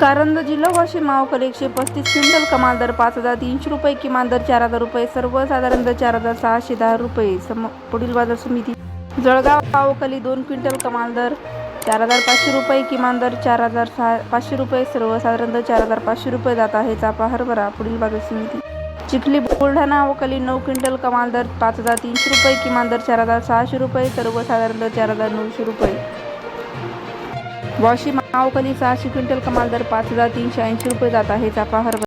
कारंजा जिल्हा वाशिम मावकल एकशे पस्तीस क्विंटल कमाल दर पाच हजार तीनशे रुपये किमान दर चार हजार रुपये सर्वसाधारण दर चार हजार सहाशे दहा रुपये. सम पुढील बाजार समिती. जळगाव मावकली दोन क्विंटल कमाल दर चार हजार पाचशे रुपये किमान दर चार हजार सहा पाचशे रुपये सर्वसाधारण दर चार हजार पाचशे रुपये जात आहे. चापा हरभरा पुढील बाजार समिती. चिखली बुलढाणा अवकाली नऊ क्विंटल कमाल दर पाच हजार तीनशे रुपये किमान दर चार हजार सहाशे रुपये सर्वसाधारण दर चार हजार नऊशे रुपये. वाशिम अवकाली सहाशे क्विंटल कमाल दर पाच हजार तीनशे ऐंशी रुपये जात आहे. चाफा हरभरा